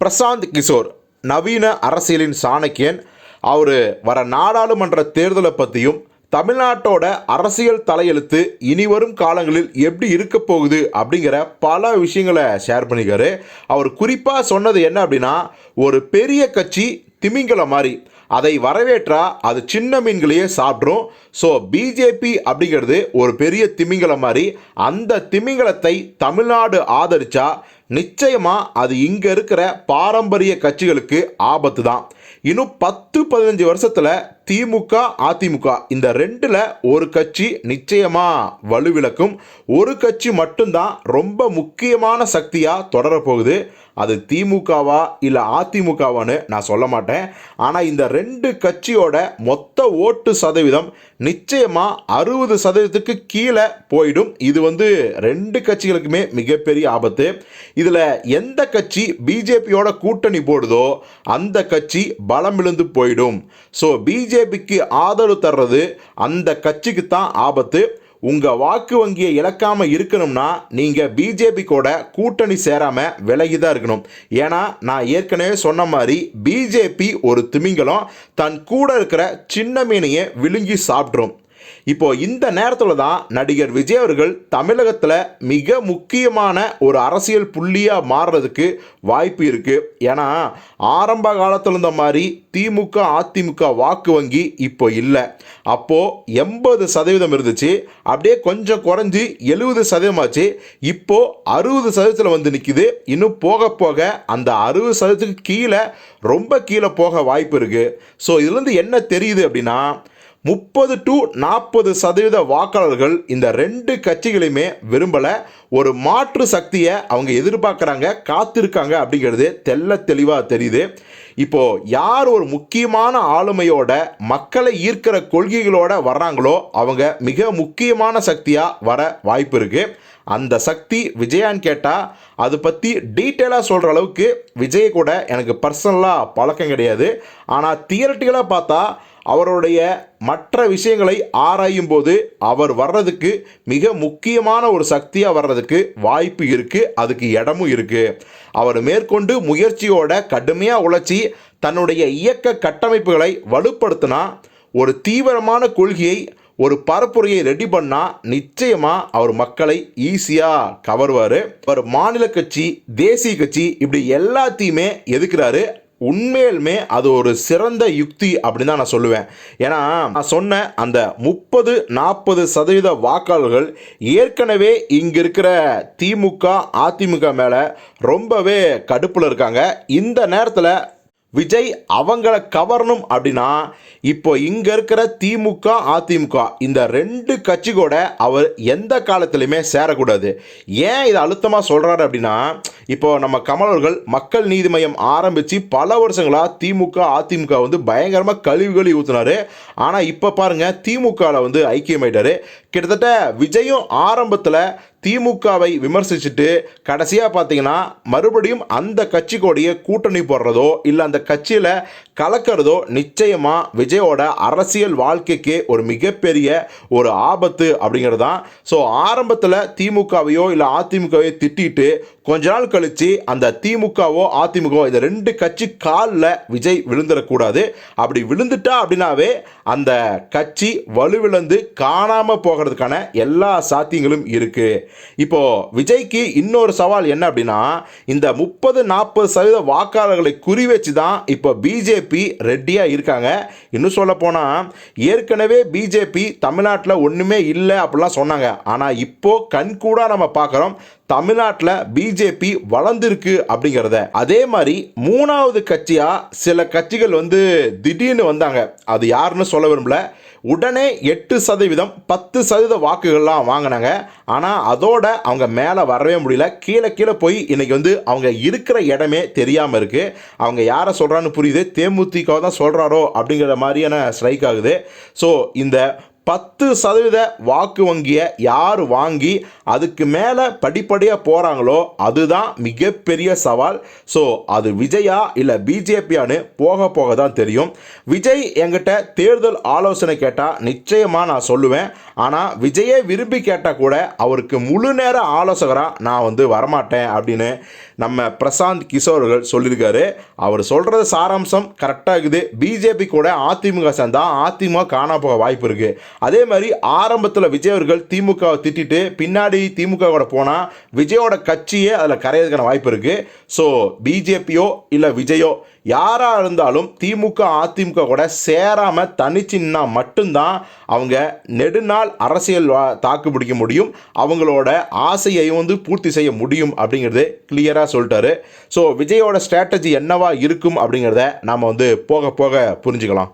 பிரசாந்த் கிஷோர் நவீன அரசியலின் சாணக்கியன். அவர் வர நாடாளுமன்ற தேர்தலை பற்றியும் தமிழ்நாட்டோட அரசியல் தலையெழுத்து இனிவரும் காலங்களில் எப்படி இருக்க போகுது அப்படிங்கிற பல விஷயங்களை ஷேர் பண்ணிக்காரு அவர் குறிப்பாக சொன்னது என்ன அப்படின்னா ஒரு பெரிய கட்சி திமிங்கலம் மாதிரி. அதை வரவேற்றா அது சின்ன மீன்களையே சாப்பிட்ரும் ஸோ பிஜேபி அப்படிங்கிறது ஒரு பெரிய திமிங்கலம் மாதிரி. அந்த திமிங்கலத்தை தமிழ்நாடு ஆதரிச்சா நிச்சயமா அது இங்க இருக்கிற பாரம்பரிய கட்சிகளுக்கு ஆபத்து தான் இன்னும் பத்து பதினஞ்சு வருஷத்துல திமுக அதிமுக இந்த ரெண்டுல ஒரு கட்சி நிச்சயமா வலுவிளக்கும் ஒரு கட்சி மட்டும்தான் ரொம்ப முக்கியமான சக்தியா தொடரப்போகுது. அது திமுகவா இல்லை அதிமுகவான்னு நான் சொல்ல மாட்டேன். ஆனால் இந்த ரெண்டு கட்சியோட மொத்த ஓட்டு சதவீதம் நிச்சயமாக அறுபது சதவீதத்துக்கு கீழே போயிடும். இது வந்து ரெண்டு கட்சிகளுக்குமே மிகப்பெரிய ஆபத்து. இதில் எந்த கட்சி பிஜேபியோட கூட்டணி போடுதோ அந்த கட்சி பலமிழுந்து போயிடும். ஸோ பிஜேபிக்கு ஆதரவு தர்றது அந்த கட்சிக்கு தான் ஆபத்து. உங்கள் வாக்கு வங்கியை இழக்காமல் இருக்கணும்னா நீங்கள் பிஜேபி கூட கூட்டணி சேராமல் விலகி தான் இருக்கணும். ஏன்னா நான் ஏற்கனவே சொன்ன மாதிரி பிஜேபி ஒரு திமிங்கலம் தன் கூட இருக்கிற சின்ன மீனையை விழுங்கி சாப்பிட்ரும். இப்போ இந்த நேரத்தில் தான் நடிகர் விஜய் அவர்கள் தமிழகத்தில் மிக முக்கியமான ஒரு அரசியல் புள்ளியாக மாறுறதுக்கு வாய்ப்பு இருக்குது ஏன்னா ஆரம்ப காலத்தில் இருந்த மாதிரி திமுக அதிமுக வாக்கு வங்கி இப்போ இல்லை. அப்போது எண்பது சதவீதம் இருந்துச்சு. அப்படியே கொஞ்சம் குறைஞ்சி எழுபது சதவீதமாச்சு. இப்போது அறுபது சதவீதத்தில் வந்து நிற்கிது இன்னும் போக போக அந்த அறுபது சதவீதத்துக்கு கீழே ரொம்ப கீழே போக வாய்ப்பு இருக்குது ஸோ இதுலேருந்து என்ன தெரியுது அப்படின்னா முப்பது டு நாற்பது சதவீத வாக்காளர்கள் இந்த ரெண்டு கட்சிகளையுமே விரும்பலை. ஒரு மாற்று சக்தியை அவங்க எதிர்பார்க்குறாங்க காத்திருக்காங்க அப்படிங்கிறது தெல்ல தெளிவாக தெரியுது. இப்போது யார் ஒரு முக்கியமான ஆளுமையோட மக்களை ஈர்க்கிற கொள்கைகளோட வர்றாங்களோ அவங்க மிக முக்கியமான சக்தியாக வர வாய்ப்பு இருக்குது அந்த சக்தி விஜயான்னு கேட்டால் அதை பற்றி டீட்டெயிலாக சொல்கிற அளவுக்கு விஜய் கூட எனக்கு பர்சனலாக பழக்கம் கிடையாது. ஆனால் தியரட்டிக்கலாக பார்த்தா அவருடைய மற்ற விஷயங்களை ஆராயும் போது அவர் வர்றதுக்கு மிக முக்கியமான ஒரு சக்தியாக வர்றதுக்கு வாய்ப்பு இருக்குது அதுக்கு இடமும் இருக்குது அவர் மேற்கொண்டு முயற்சியோட கடுமையாக உழைச்சி தன்னுடைய இயக்க கட்டமைப்புகளை வலுப்படுத்தினா ஒரு தீவிரமான கொள்கையை ஒரு பரப்புரையை ரெடி பண்ணால் நிச்சயமாக அவர் மக்களை ஈஸியாக கவருவார். அவர் மாநில கட்சி தேசிய கட்சி இப்படி எல்லாத்தையுமே எதுக்குறாரு உண்மையிலுமே அது ஒரு சிறந்த யுக்தி அப்படின்னு தான் நான் சொல்லுவேன். ஏன்னா நான் சொன்ன அந்த முப்பது நாற்பது சதவீத வாக்காளர்கள் ஏற்கனவே இங்கே இருக்கிற திமுக அதிமுக மேலே ரொம்பவே கடுப்பில் இருக்காங்க. இந்த நேரத்தில் விஜய் அவங்கள கவரணும் அப்படின்னா இப்போ இங்கே இருக்கிற திமுக அதிமுக இந்த ரெண்டு கட்சி கூட அவர் எந்த காலத்திலையுமே சேரக்கூடாது. ஏன் இதை அழுத்தமாக சொல்கிறாரு அப்படின்னா இப்போ நம்ம கமலர்கள் மக்கள் நீதி மையம் ஆரம்பித்து பல வருஷங்களாக திமுக அதிமுக வந்து பயங்கரமாக கழிவு ஊற்றினார் ஆனால் இப்போ பாருங்கள் திமுகவில் வந்து ஐக்கியமாயிட்டார். கிட்டத்தட்ட விஜயும் ஆரம்பத்தில் திமுகவை விமர்சிச்சுட்டு கடைசியாக பார்த்தீங்கன்னா மறுபடியும் அந்த கட்சிக்கோடைய கூட்டணி போடுறதோ இல்லை அந்த கட்சியில் கலக்கிறதோ நிச்சயமாக விஜயோட அரசியல் வாழ்க்கைக்கு ஒரு மிகப்பெரிய ஒரு ஆபத்து அப்படிங்கிறது தான் ஸோ ஆரம்பத்தில் திமுகவையோ இல்லை அதிமுகவையோ திட்டிட்டு கொஞ்ச நாள் கழித்து அந்த திமுகவோ அதிமுகவோ இந்த ரெண்டு கட்சி காலில் விஜய் விழுந்துடக்கூடாது. அப்படி விழுந்துட்டா அப்படின்னாவே அந்த கட்சி வலுவிழந்து காணாமல் போக போகிறதுக்கான எல்லா சாத்தியங்களும் இருக்குது இப்போது விஜய்க்கு இன்னொரு சவால் என்ன அப்படின்னா இந்த முப்பது நாற்பது சதவீத வாக்காளர்களை குறி வச்சு தான் இப்போ பிஜேபி ரெடியாக இருக்காங்க. இன்னும் சொல்ல போனால் ஏற்கனவே பிஜேபி தமிழ்நாட்டில் ஒன்றுமே இல்லை அப்படிலாம் சொன்னாங்க. ஆனால் இப்போது கண்கூடாக நம்ம பார்க்குறோம் தமிழ்நாட்டில் பிஜேபி வளர்ந்துருக்கு அப்படிங்கிறத. அதே மாதிரி மூணாவது கட்சியாக சில கட்சிகள் வந்து திடீர்னு வந்தாங்க. அது யாருன்னு சொல்ல விரும்பல. உடனே எட்டு சதவீதம் பத்து சதவீத வாக்குகள்லாம் வாங்கினாங்க. ஆனால் அதோட அவங்க மேலே வரவே முடியல. கீழே கீழே போய் இன்றைக்கி வந்து அவங்க இருக்கிற இடமே தெரியாமல் இருக்குது அவங்க யாரை சொல்கிறான்னு புரியுது. தேமுதிக தான் சொல்கிறாரோ அப்படிங்கிற மாதிரியான ஸ்ட்ரைக் ஆகுது. ஸோ இந்த பத்து சதவீத வாக்கு வங்கியை யார் வாங்கி அதுக்கு மேலே படிப்படியாக போகிறாங்களோ அதுதான் மிகப்பெரிய சவால். ஸோ அது விஜயா இல்லை பிஜேபியான்னு போக போக தான் தெரியும். விஜய் என்கிட்ட தேர்தல் ஆலோசனை கேட்டால் நிச்சயமாக நான் சொல்லுவேன். ஆனால் விஜயை விரும்பி கேட்டால் கூட அவருக்கு முழு நேர ஆலோசகராக நான் வந்து வரமாட்டேன் அப்படின்னு நம்ம பிரசாந்த் கிஷோர்கள் சொல்லியிருக்காரு. அவர் சொல்கிறது சாராம்சம் கரெக்டாக இருக்குது. பிஜேபி கூட அதிமுக சேர்ந்தால் அதிமுக காணா போக வாய்ப்பு இருக்குது அதே மாதிரி ஆரம்பத்தில் விஜய் அவர்கள் திமுகவை திட்டிட்டு பின்னாடி திமுக கூட போனால் விஜயோட கட்சியே அதில் கரையிறதுக்கான வாய்ப்பு இருக்குது ஸோ பிஜேபியோ இல்லை விஜயோ யாராக இருந்தாலும் திமுக அதிமுக கூட சேராமல் தனிச்சின்னா மட்டும்தான் அவங்க நெடுநாள் அரசியல் வா- தாக்கு பிடிக்க முடியும். அவங்களோட ஆசையை வந்து பூர்த்தி செய்ய முடியும் அப்படிங்கிறது கிளியராக சொல்லிட்டாரு. ஸோ விஜயோட ஸ்ட்ராட்டஜி என்னவா இருக்கும் அப்படிங்கிறத நாம் வந்து போக போக புரிஞ்சுக்கலாம்.